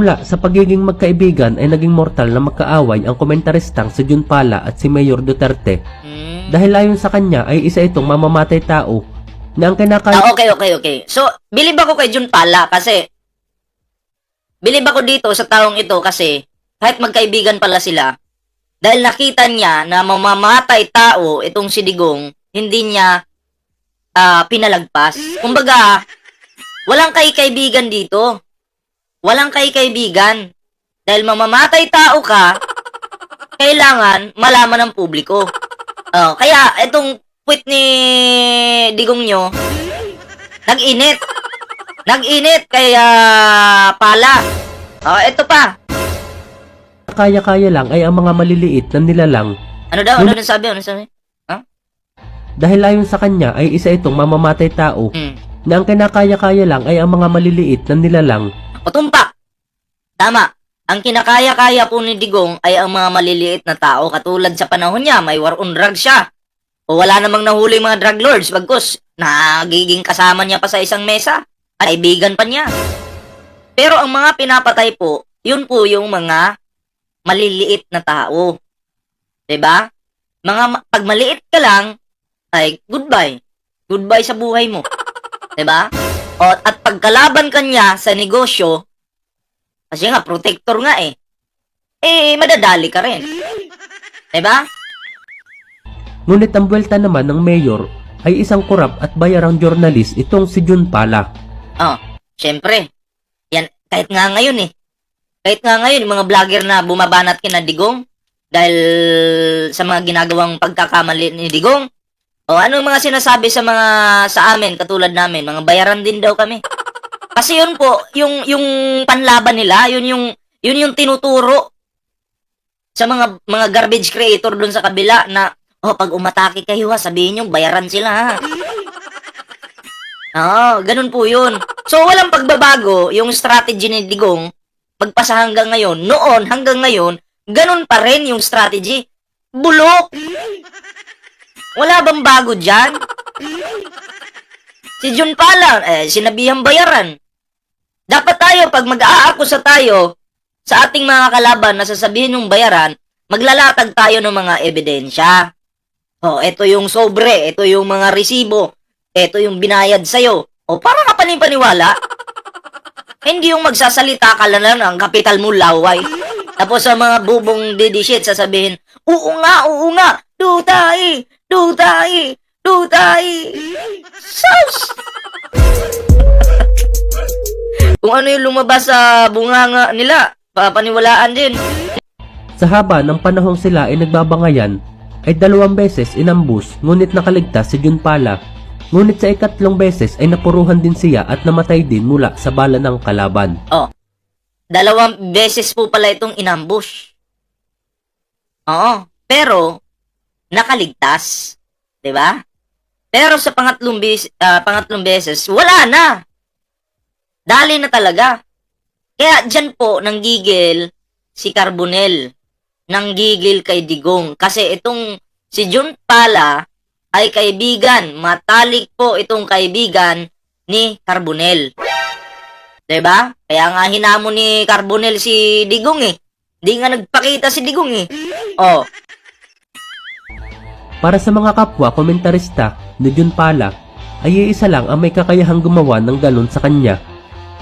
Mula sa pagiging magkaibigan ay naging mortal na magkaaway ang komentaristang si Jun Pala at si Mayor Duterte Hmm. dahil ayon sa kanya ay isa itong mamamatay tao na ang kinakaya Ah, okay, okay, okay. So, bilib ako kay Jun Pala kasi bilib ako dito sa taong ito kasi kahit magkaibigan pala sila, dahil nakita niya na mamamatay tao itong si Digong, hindi niya ah, pinalagpas. Kumbaga, walang kay-kaibigan dito. Walang kay-kaibigan. Dahil mamamatay tao ka, kailangan malaman ng publiko. Oh, kaya itong tweet ni Digong nyo, nag-init. Nag-init kaya pala. Oh, ito pa. kaya-kaya lang ay ang mga maliliit na nilalang Ano daw? Ano, ano sabi? Ano sabi? dahil ayon sa kanya ay isa itong mamamatay tao Hmm. na ang kinakaya-kaya lang ay ang mga maliliit na nilalang O tumpak. Tama. Ang kinakaya-kaya po ni Digong ay ang mga maliliit na tao katulad sa panahon niya, may war on drugs siya. O wala namang nahuli mga drug lords, bagkus nagiging kasama niya pa sa isang mesa. Kaibigan pa niya. Pero ang mga pinapatay po, yun po yung mga maliliit na tao. 'Di ba? Mga pag maliit ka lang, ay goodbye. Goodbye sa buhay mo. 'Di ba? O, at pagkalaban kanya sa negosyo, kasi nga, protector nga eh, eh, madadali ka rin. Diba? ngunit ang buwelta naman ng mayor ay isang kurap at bayarang journalist itong si Jun Pala Oh, syempre. Yan, kahit nga ngayon eh. Kahit nga ngayon, mga vlogger na bumabanat kina Digong, dahil sa mga ginagawang pagkakamali ni Digong, o ano mga sinasabi sa mga sa amin katulad namin, mga bayaran din daw kami. Kasi yun po, yung yung panlaban nila, yun yung yun yung tinuturo sa mga mga garbage creator doon sa kabila na oh pag umatake kayo ha, sabihin nyo bayaran sila ha. Oo, ganun po yun. So, walang pagbabago yung strategy ni Digong pagpasa hanggang ngayon. Noon, hanggang ngayon, ganun pa rin yung strategy. Bulok! Wala bang bago dyan? Si Jun Pala, eh, sinabihang bayaran. Dapat tayo, pag mag-aakusa tayo sa ating mga kalaban na sasabihin yung bayaran, maglalatag tayo ng mga ebidensya. Oh, ito yung sobre, ito yung mga resibo, ito yung binayad sa'yo. O, para ka panipaniwala. Hindi yung magsasalita ka lang ang kapital mo laway. Tapos sa mga bubong didishit, sasabihin, Oo nga, oo nga, dutay, dutay, dutay. Sus! Kung ano yung lumabas sa bunganga nila, papaniwalaan din. Sa haba ng panahong sila ay nagbabangayan, ay dalawang beses inambus ngunit nakaligtas si Jun Pala. Ngunit sa ikatlong beses ay napuruhan din siya at namatay din mula sa bala ng kalaban. Dalawang beses po pala itong inambush. Oo. Pero, nakaligtas. 'Di ba? Pero sa pangatlong, bis, ah, pangatlong beses, wala na. Dali na talaga. Kaya dyan po, nanggigil si Carbonel. Nanggigil kay Digong. Kasi itong si Jun Pala ay kaibigan. Matalik po itong kaibigan ni Carbonel. 'Di ba? Kaya nga hinamon ni Carbonel si Digong eh. Di nga nagpakita si Digong eh. Oh, Para sa mga kapwa komentarista ni Jun Pala, ay iisa lang ang may kakayahang gumawa ng ganun sa kanya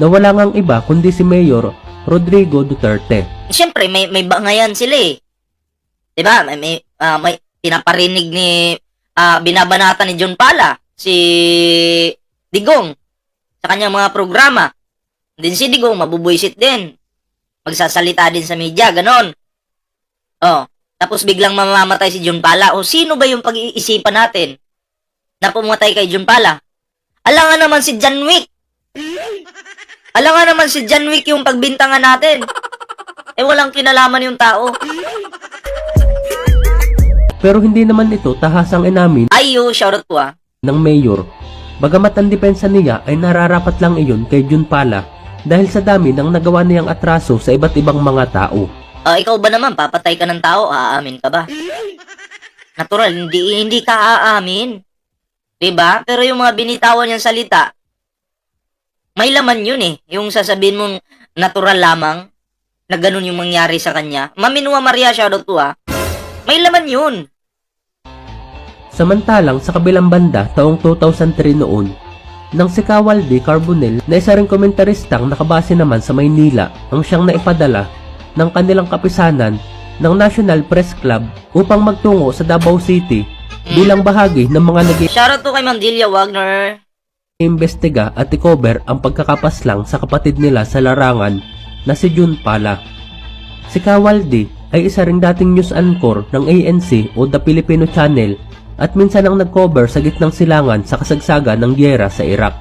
na wala ngang iba kundi si Mayor Rodrigo Duterte. Siyempre, may, may bangayan sila eh. Diba? May, may, ah, may pinaparinig ni, ah, binabanata ni John Pala, si Digong, sa kanyang mga programa. Din si Digong, mabubuisit din. Magsasalita din sa media, ganon. Oh, tapos biglang mamamatay si John Pala. O sino ba yung pag-iisipan natin na pumatay kay John Pala? Alangan naman si John Wick. Alangan naman si John Wick yung pagbintangan natin. Eh, walang kinalaman yung tao. Pero hindi naman ito tahasang inamin Ayo, shoutout po ah. ng Mayor. Bagamat ang depensa niya ay nararapat lang iyon kay Jun Pala dahil sa dami ng nagawa niyang atraso sa iba't ibang mga tao. Ah, ikaw ba naman, papatay ka ng tao, aamin ka ba? Natural, hindi, hindi ka aamin. ba? Pero yung mga binitawan niyang salita, may laman yun eh. Yung sasabihin mong natural lamang na ganun yung mangyari sa kanya. Maminua Maria, shoutout to ha. May laman yun. Samantalang sa kabilang banda taong 2003 noon, nang si Kawal D. Carbonell na isa ring komentaristang nakabase naman sa Maynila ang siyang naipadala ng kanilang kapisanan ng National Press Club upang magtungo sa Davao City bilang bahagi ng mga nag Shoutout to kay Ma'am Delia Wagner. iimbestiga at i-cover ang pagkakapaslang sa kapatid nila sa larangan na si Jun Pala. Si Kawal D ay isa ring dating news anchor ng ANC o The Filipino Channel at minsan ang nag-cover sa gitnang silangan sa kasagsagan ng gyera sa Iraq.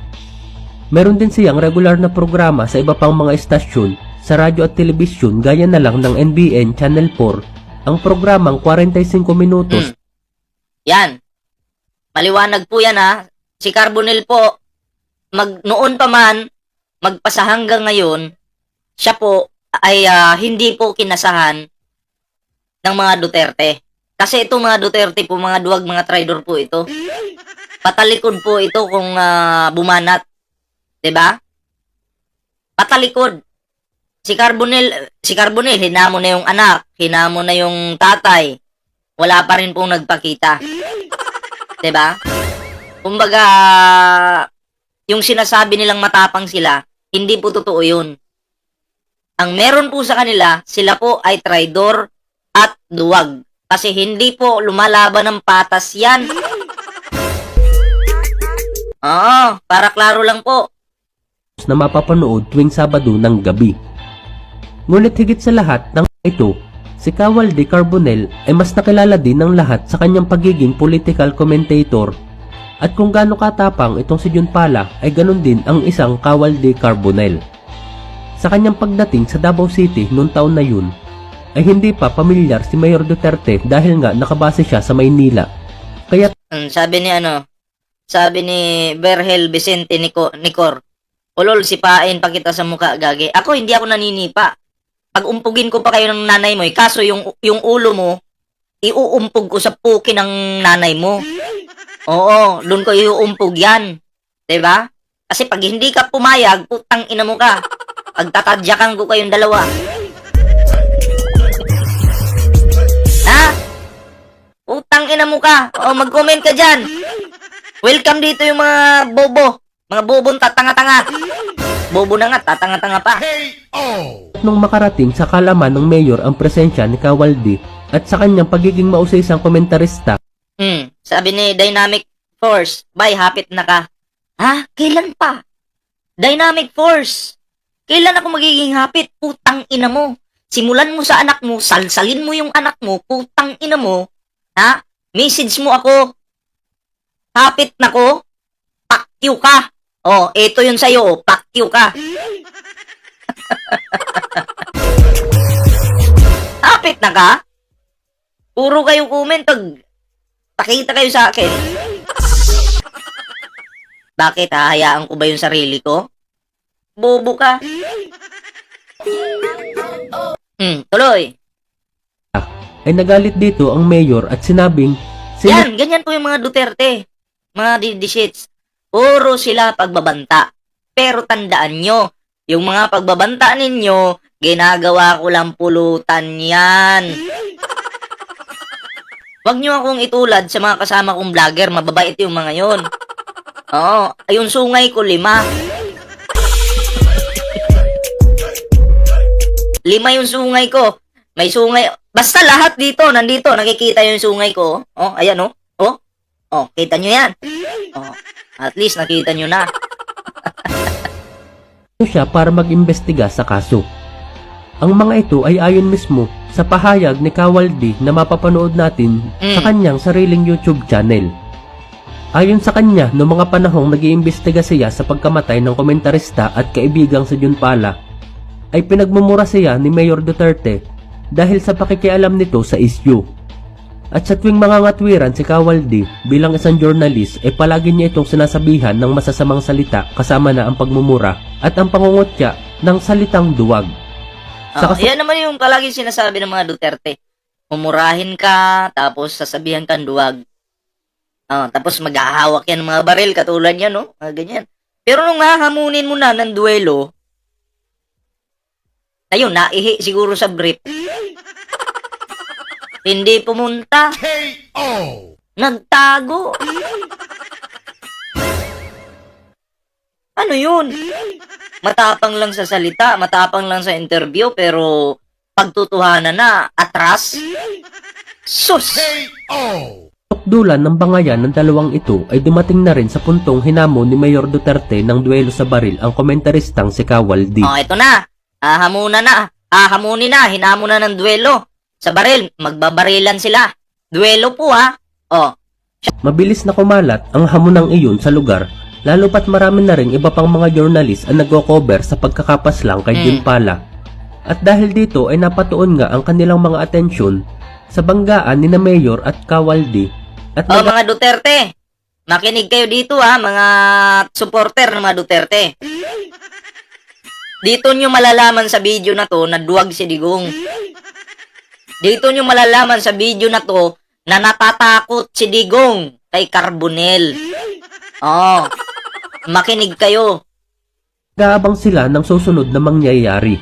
Meron din siyang regular na programa sa iba pang mga estasyon sa radyo at telebisyon gaya na lang ng NBN Channel 4 ang programang 45 minutos Yan. Maliwanag po yan ha. Si Carbonell po, mag, noon pa man, magpasa hanggang ngayon, siya po ay ah, hindi po kinasahan ng mga Duterte. Kasi ito mga Duterte po, mga duwag, mga traidor po ito. Patalikod po ito kung ah, bumanat. 'Di ba? Patalikod. Si Carbonell, si Carbonell, hinamo na yung anak, hinamo na yung tatay. Wala pa rin pong nagpakita. 'Di ba? Kumbaga, yung sinasabi nilang matapang sila, hindi po totoo yun. Ang meron po sa kanila, sila po ay traidor at duwag. Kasi hindi po lumalaban ng patas yan. Oo, para klaro lang po. na mapapanood tuwing Sabado ng gabi. Ngunit higit sa lahat ng ito, si Kawal de Carbonell ay mas nakilala din ng lahat sa kanyang pagiging political commentator at kung gaano katapang itong si Jun Pala ay ganun din ang isang Kawal de Carbonell. Sa kanyang pagdating sa Davao City noong taon na yun, ay hindi pa pamilyar si Mayor Duterte dahil nga nakabase siya sa Maynila. Kaya Mm, sabi ni ano, sabi ni Berhel Vicente Nico, Nicor, Ulol, sipain pa kita sa mukha, gagi. Ako, hindi ako naninipa. Pag umpugin ko pa kayo ng nanay mo, eh, kaso yung, yung ulo mo, iuumpog ko sa puki ng nanay mo. Oo, doon ko iuumpog yan. ba? Kasi pag hindi ka pumayag, putang ina mo ka. Pagtatadyakan ko kayong dalawa. Ha? Utang ina mo ka. O, mag-comment ka dyan. Welcome dito yung mga bobo. Mga bobong tatanga-tanga. Bobo na nga, tatanga-tanga pa. Nung makarating sa kalaman ng mayor ang presensya ni Kawaldi at sa kanyang pagiging mausaysang komentarista Hmm, sabi ni Dynamic Force, bye, hapit na ka. Ha? Kailan pa? Dynamic Force. Kailan ako magiging hapit? Putang ina mo. Simulan mo sa anak mo, salsalin mo yung anak mo, putang ina mo. Ha? Message mo ako. Hapit na ko. Pakyo ka. Oh, ito yun sa'yo, oh. Pakyo ka. Hapit na ka? Puro kayo comment, pag pakita kayo sa akin. Bakit hahayaan ko ba yung sarili ko? Bobo ka. Hmm, tuloy. ay nagalit dito ang mayor at sinabing sino Yan, ganyan po yung mga Duterte. Mga didishits. Puro sila pagbabanta. Pero tandaan nyo, yung mga pagbabanta ninyo, ginagawa ko lang pulutan yan. Huwag nyo akong itulad sa mga kasama kong vlogger, mababait yung mga yon. Oo, ayun sungay ko lima. Lima yung sungay ko. May sungay. Basta lahat dito, nandito, nakikita yung sungay ko. Oh, ayan oh. Oh, oh, kita nyo yan. Oh, at least nakita nyo na. Siya para mag-imbestiga sa kaso. Ang mga ito ay ayon mismo sa pahayag ni Kawaldi na mapapanood natin sa Mm. kanyang sariling YouTube channel. Ayon sa kanya, noong mga panahong nag-iimbestiga siya sa pagkamatay ng komentarista at kaibigang si Jun Pala, ay pinagmumura siya ni Mayor Duterte dahil sa pakikialam nito sa issue. At sa tuwing mga ngatwiran si Kawaldi bilang isang journalist ay palagi niya itong sinasabihan ng masasamang salita kasama na ang pagmumura at ang pangungutya ng salitang duwag. Oh, Saka- yan naman yung palagi sinasabi ng mga Duterte. Umurahin ka, tapos sasabihan kang duwag. Oh, tapos maghahawak yan ng mga baril, katulad yan, no? Mga ganyan. Pero nung hahamunin mo na ng duelo, Ayun, naihi siguro sa brief. Hindi pumunta. KO. Nagtago. Ano yun? Matapang lang sa salita, matapang lang sa interview, pero pagtutuhanan na, atras. Sus! KO. Tukdulan ng bangayan ng dalawang ito ay dumating na rin sa puntong hinamon ni Mayor Duterte ng duelo sa baril ang komentaristang si Kawal D. Oh, ito na. Ahamunan na. Ahamunin na. Hinamon na ng duelo. Sa baril, magbabarilan sila. Duelo po ha. Oh, Mabilis na kumalat ang hamonang iyon sa lugar, lalo pat marami na rin iba pang mga journalist ang nagko-cover sa pagkakapaslang kay Mm. Jun Pala. At dahil dito ay napatuon nga ang kanilang mga atensyon sa banggaan ni na Mayor at Kawaldi at oh mga Duterte. Makinig kayo dito ha, mga supporter ng mga Duterte. Dito nyo malalaman sa video na to na duwag si Digong. Dito nyo malalaman sa video na to na natatakot si Digong kay Carbonel. Oh, makinig kayo. nag-aabang sila ng susunod na mangyayari.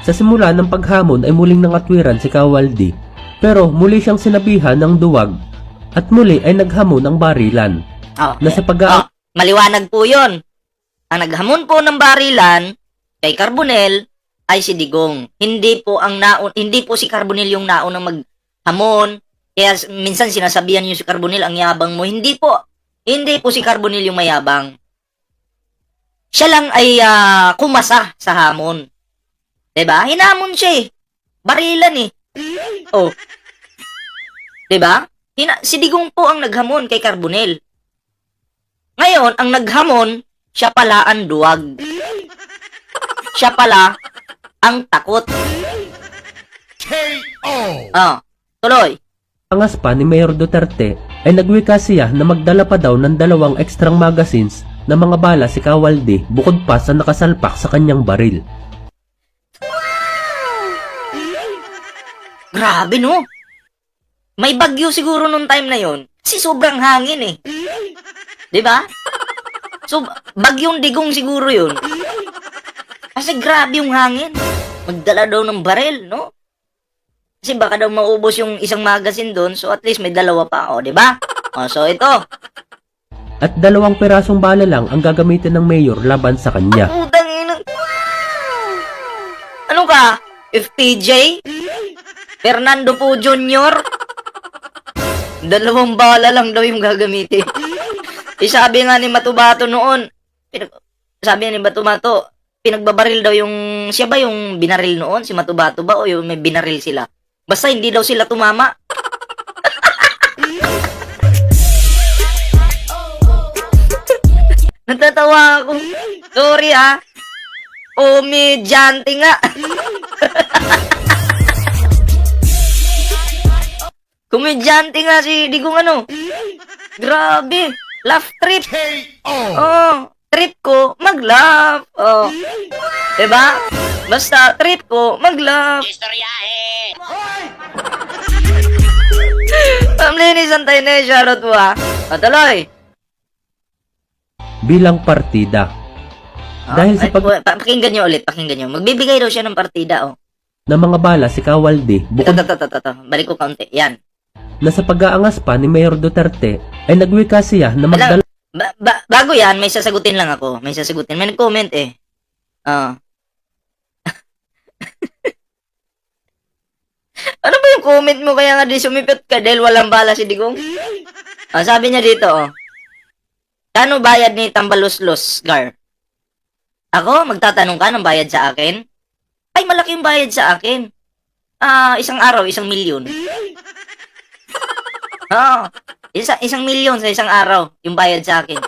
Sa simula ng paghamon ay muling nangatwiran si Kawaldi, pero muli siyang sinabihan ng duwag at muli ay naghamon ng barilan Oh, na sa pag Oh, maliwanag po yun. Ang naghamon po ng barilan kay Carbonel ay si Digong. Hindi po ang naun hindi po si Carbonel yung naunang maghamon. Kaya minsan sinasabihan niyo si Carbonel ang yabang mo. Hindi po. Hindi po si Carbonel yung mayabang. Siya lang ay ah, kumasa sa hamon. 'Di ba? Hinamon siya eh. Barilan eh. Oh. 'Di ba? Hina- si Digong po ang naghamon kay Carbonel. Ngayon, ang naghamon, siya pala ang duwag. Siya pala ang takot. KO. Ah, tuloy. Angas pa ni Mayor Duterte ay nagwika siya na magdala pa daw ng dalawang extrang magazines na mga bala si Kawaldi bukod pa sa nakasalpak sa kanyang baril. Grabe no. May bagyo siguro nung time na yon. Kasi sobrang hangin eh. 'Di ba? So, bagyong digong siguro yun. Kasi grabe yung hangin. Magdala daw ng baril, no? Kasi baka daw maubos yung isang magazine doon, so at least may dalawa pa, o, di ba? O, so ito. At dalawang pirasong bala lang ang gagamitin ng mayor laban sa kanya. Putang ina. Ano ka? FPJ? Fernando po Jr.? Dalawang bala lang daw yung gagamitin. Eh, sabi nga ni Matubato noon, sabi ni Matubato, pinagbabaril daw yung, siya ba yung binaril noon? Si Matubato ba? O yung may binaril sila? Basta hindi daw sila tumama. Natatawa ako. Sorry ah. Komedyante nga. Komedyante nga si Digong ano. Grabe. Laugh trip. Oh, trip ko, mag-laugh. Oh. Diba? Basta trip ko, mag-laugh. Pamlini Santay na shoutout po ha. Patuloy. bilang partida. Dahil sa pag pa- pakinggan nyo ulit, pakinggan nyo. Magbibigay daw siya ng partida, oh. na mga bala si Kawaldi Ito, bukod ito, ito, ito, ito. Balik ko kaunti. Yan. na sa pag-aangas pa ni Mayor Duterte ay nagwika siya na magdala Ba- ba- bago yan, may sasagutin lang ako. May sasagutin. May nag-comment eh. Ah. ano ba yung comment mo kaya nga di sumipit ka dahil walang bala si Digong? Ah, sabi niya dito, oh. Kano bayad ni Tambaluslos, Gar? Ako, magtatanong ka ng bayad sa akin? Ay, malaki yung bayad sa akin. Ah, isang araw, isang milyon. Oo. Isa, isang milyon sa isang araw yung bayad sa akin.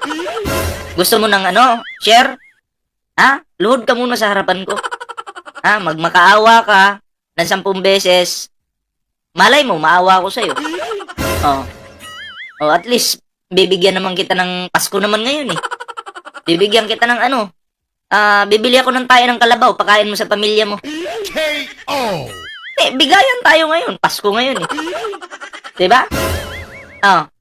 Gusto mo ng ano? Share? Ha? Luhod ka muna sa harapan ko. Ha? Magmakaawa ka ng sampung beses. Malay mo, maawa ako sa'yo. Oh. Oh, at least, bibigyan naman kita ng Pasko naman ngayon eh. Bibigyan kita ng ano? Ah, bibili ako ng tayo ng kalabaw, pakain mo sa pamilya mo. KO. Eh, bigayan tayo ngayon. Pasko ngayon eh. Diba? Oh.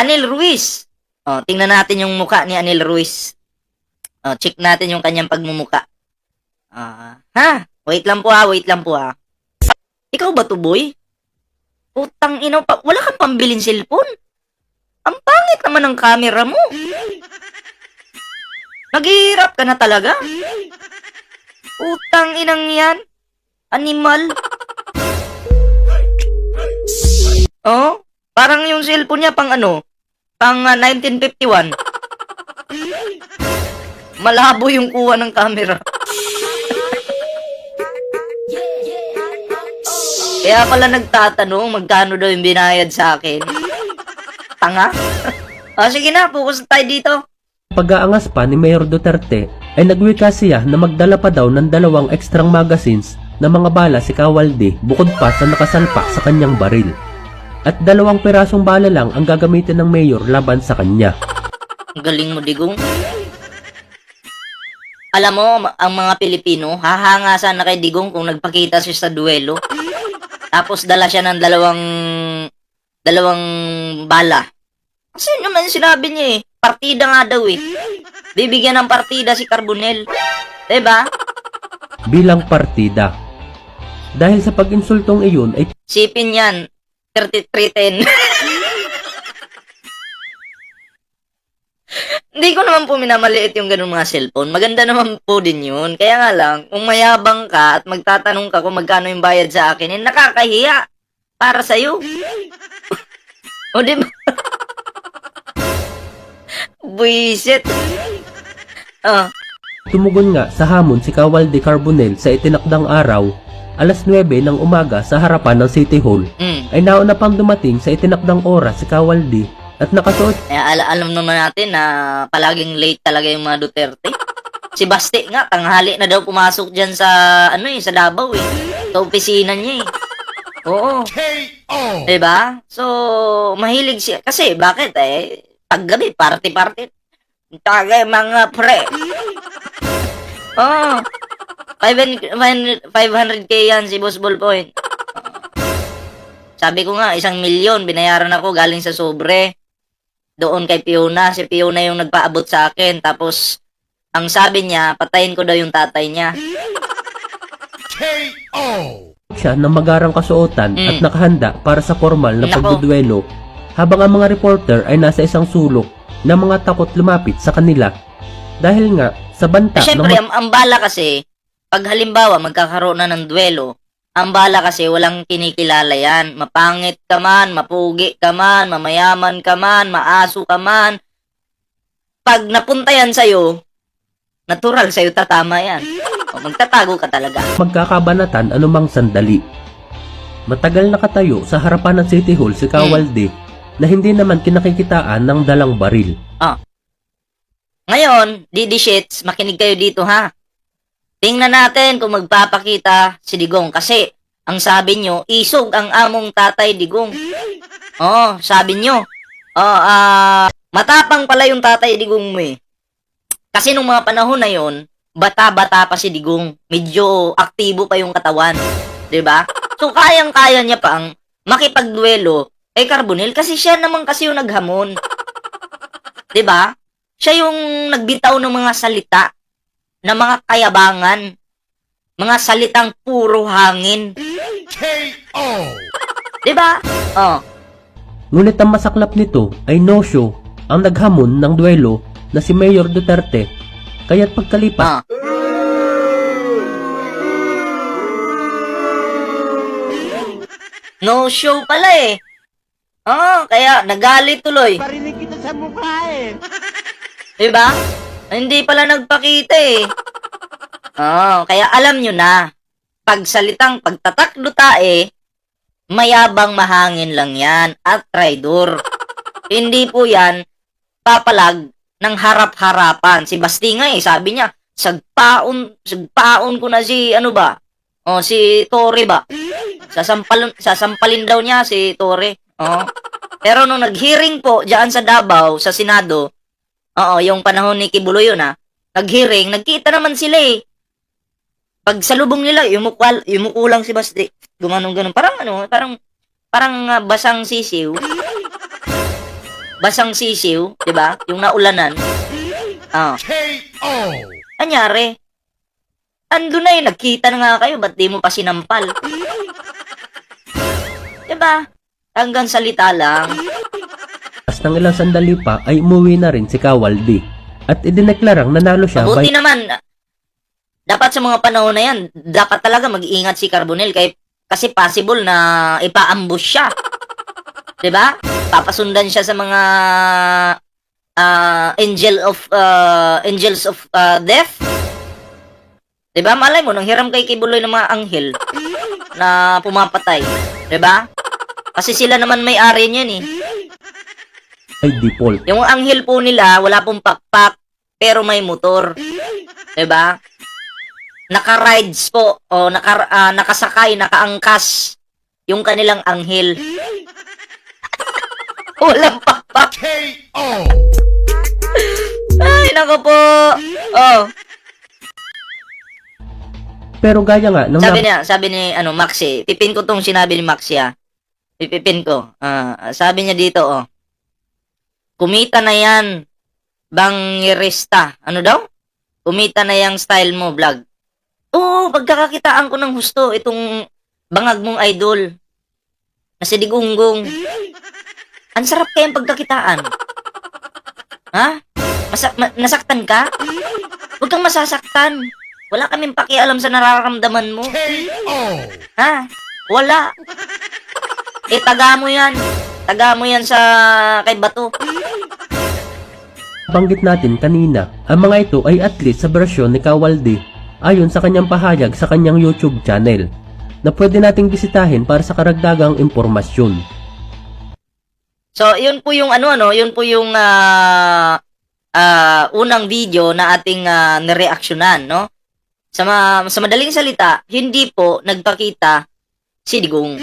Anil Ruiz. Oh, tingnan natin yung muka ni Anil Ruiz. Oh, check natin yung kanyang pagmumuka. Ah, ha? Wait lang po ha, wait lang po ha. Ikaw ba to, boy? Utang ino pa, wala kang pambilin cellphone? Ang pangit naman ng camera mo. Naghihirap ka na talaga? Utang inang yan. Animal. Oh, parang yung cellphone niya pang ano, pang ah, 1951. Malabo yung kuha ng camera. Kaya pala nagtatanong magkano daw yung binayad sa akin. Tanga? ah, sige na, focus tayo dito. Pag-aangas pa ni Mayor Duterte ay nagwika siya na magdala pa daw ng dalawang ekstrang magazines na mga bala si Kawalde bukod pa sa nakasalpak sa kanyang baril. At dalawang pirasong bala lang ang gagamitin ng Mayor laban sa kanya. Galing mo, Digong. Alam mo, ang mga Pilipino, hahanga sana kay Digong kung nagpakita siya sa duelo. Tapos dala siya ng dalawang dalawang bala. Kasi naman sinabi niya eh, partida nga daw eh. Bibigyan ng partida si Carbonel. 'Di ba? bilang partida. Dahil sa pag-insultong iyon ay Sipin yan. 3310. Hindi ko naman po minamaliit yung ganun mga cellphone. Maganda naman po din yun. Kaya nga lang, kung mayabang ka at magtatanong ka kung magkano yung bayad sa akin, eh, nakakahiya. Para sa'yo. o di ba? Buisit. Ah, tumugon nga sa hamon si Kawalde Carbonel sa itinakdang araw, alas 9 ng umaga sa harapan ng City Hall. mm. Ay nauna pang dumating sa itinakdang oras si Kawalde at nakasuot Kaya ala alam naman natin na palaging late talaga yung mga Duterte. Si Basti nga, tanghali na daw pumasok dyan sa, ano eh, sa Davao eh. Sa opisina niya eh. Oo. K.O. Diba? So, mahilig siya. Kasi, bakit eh? Paggabi, party-party. Tagay mga pre. Oo. 500k yan si Boss Ballpoint. Sabi ko nga, isang milyon, binayaran ako galing sa sobre. Doon kay Fiona. Si Fiona yung nagpaabot sa akin. Tapos, ang sabi niya, patayin ko daw yung tatay niya. K.O. siya ng magarang kasuotan Mm. at nakahanda para sa formal na Nako. pagduduelo habang ang mga reporter ay nasa isang sulok na mga takot lumapit sa kanila. Dahil nga, sa banta Eh, ng syempre, ang, ang bala kasi, pag halimbawa magkakaroon na ng duelo, ang bala kasi walang kinikilala yan. Mapangit ka man, mapugi ka man, mamayaman ka man, maaso ka man. Pag napunta yan sa'yo, natural sa'yo tatama yan. O, magtatago ka talaga. magkakabanatan anumang sandali. Matagal nakatayo sa harapan ng City Hall si Kawalde na hindi naman kinakikitaan ng dalang baril. Ngayon, Didi Shits, makinig kayo dito ha. Tingnan natin kung magpapakita si Digong kasi ang sabi nyo, isog ang among tatay Digong. Oo, sabi nyo. Oh, ah, matapang pala yung tatay Digong mo eh. Kasi nung mga panahon na yon, bata-bata pa si Digong. Medyo aktibo pa yung katawan. ba? So, kayang-kaya niya pang makipagduelo kay Carbonel kasi siya naman kasi yung naghamon. ba? siya yung nagbitaw ng mga salita na mga kayabangan, mga salitang puro hangin. K.O. 'Di ba? Oh, Ngunit ang masaklap nito ay no-show ang naghamon ng duelo na si Mayor Duterte. Kaya't ah. pagkalipas No show pala eh. Oh, kaya nagalit tuloy. Parinig kita sa mukha eh. 'Di ba? Hindi pala nagpakita eh. Oh, kaya alam nyo na. Pagsalitang pagtatakdo tae, mayabang mahangin lang yan at traidor. Hindi po yan papalag ng harap-harapan. Si Basti nga eh, sabi niya, sagpaon, sagpaon ko na si, ano ba? O, si Tore ba? Sasampalin, sasampalin daw niya si Tore. Oh. Pero nung nag-hearing po diyan sa Davao, sa Senado, Oo, yung panahon ni Kibulo yun ah. Nag-hearing, nagkita naman sila eh. Pag salubong nila, yumukal, yumuko lang si Basti. Gumanong ganun. Parang ano, parang, parang ah, basang sisiw. Basang sisiw, di ba? Yung naulanan. Ah, K.O. anyari? ando na eh, nagkita na nga kayo, ba't di mo pa sinampal? diba? Hanggang salita lang. Tapos ng ilang sandali pa ay umuwi na rin si Kawaldi. At idineklarang nanalo siya by Mabuti naman, dapat sa mga panahon na yan, dapat talaga mag-iingat si Carbonel kay, kasi possible na ipa-ambush siya. ba? Papasundan siya sa mga ah, angel of ah, angels of ah, death. 'Di ba? Malay mo nang hiram kay Kibuloy ng mga anghel na pumapatay, 'di ba? Kasi sila naman may-ari niyan eh. Default. Yung anghel po nila, wala pong pakpak, pero may motor. 'Di ba? Naka-rides po, o naka, ah, nakasakay, nakaangkas yung kanilang anghel. Walang pakpak. K.O. Ay, nako po. Oh, Pero gaya nga nung sabi niya, sabi ni ano Maxi, pipin ko tong sinabi ni Maxi ah. Pipipin ko. Ah, sabi niya dito oh. Kumita na yan, bangirista. Ano daw? Kumita na yung style mo, vlog. Oo, pagkakakitaan ko ng husto itong bangag mong idol. Na si Digunggong. Ang sarap kayang pagkakitaan. Ha? Masa- ma- nasaktan ka? Huwag kang masasaktan. Wala kaming pakialam sa nararamdaman mo. Ha? Wala. Eh, taga mo yan. Taga mo yan sa kay Bato. banggit natin kanina, ang mga ito ay at least sa version ni Kawaldi ayon sa kanyang pahayag sa kanyang YouTube channel na pwede nating bisitahin para sa karagdagang impormasyon. So, yun po yung ano, ano, yun po yung ah, ah, unang video na ating uh, nireaksyonan, no? Sa, ma- sa madaling salita, hindi po nagpakita si Digong.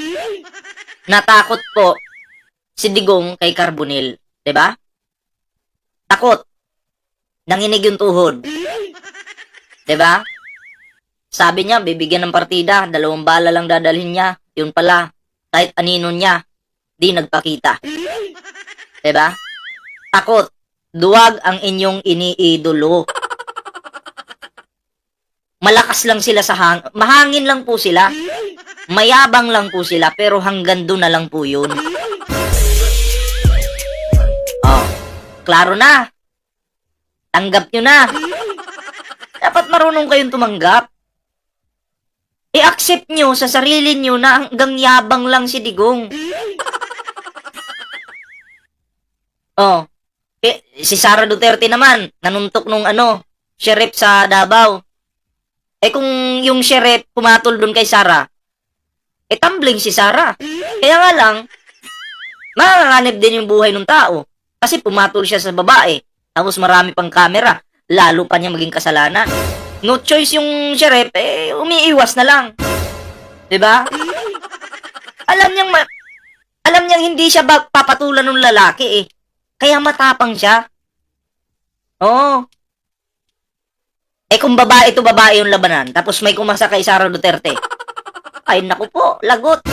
Natakot po si Digong kay Carbonil. 'di ba? Takot. Nanginig yung tuhod. 'Di ba? Sabi niya, bibigyan ng partida, dalawang bala lang dadalhin niya. Yun pala, kahit anino niya, di nagpakita. 'Di ba? Takot. Duwag ang inyong iniidolo. Malakas lang sila sa hang... Mahangin lang po sila. Mayabang lang po sila, pero hanggang doon na lang po yun. Klaro na. Tanggap nyo na. Dapat marunong kayong tumanggap. I-accept nyo sa sarili nyo na hanggang yabang lang si Digong. Oh, eh, si Sara Duterte naman, nanuntok nung ano, sheriff sa Davao. Eh kung yung sheriff pumatol doon kay Sara, eh tumbling si Sara. Kaya nga lang, makakaganib din yung buhay ng tao. Kasi pumatol siya sa babae, tapos marami pang kamera, lalo pa niya maging kasalanan. No choice yung sheriff, eh umiiwas na lang. ba? Alam niyang ma- alam niyang hindi siya papatulan ng lalaki eh. Kaya matapang siya. Oo. Eh kung babae to babae yung labanan, tapos may kumasa kay Sara Duterte. Ay naku po, lagot.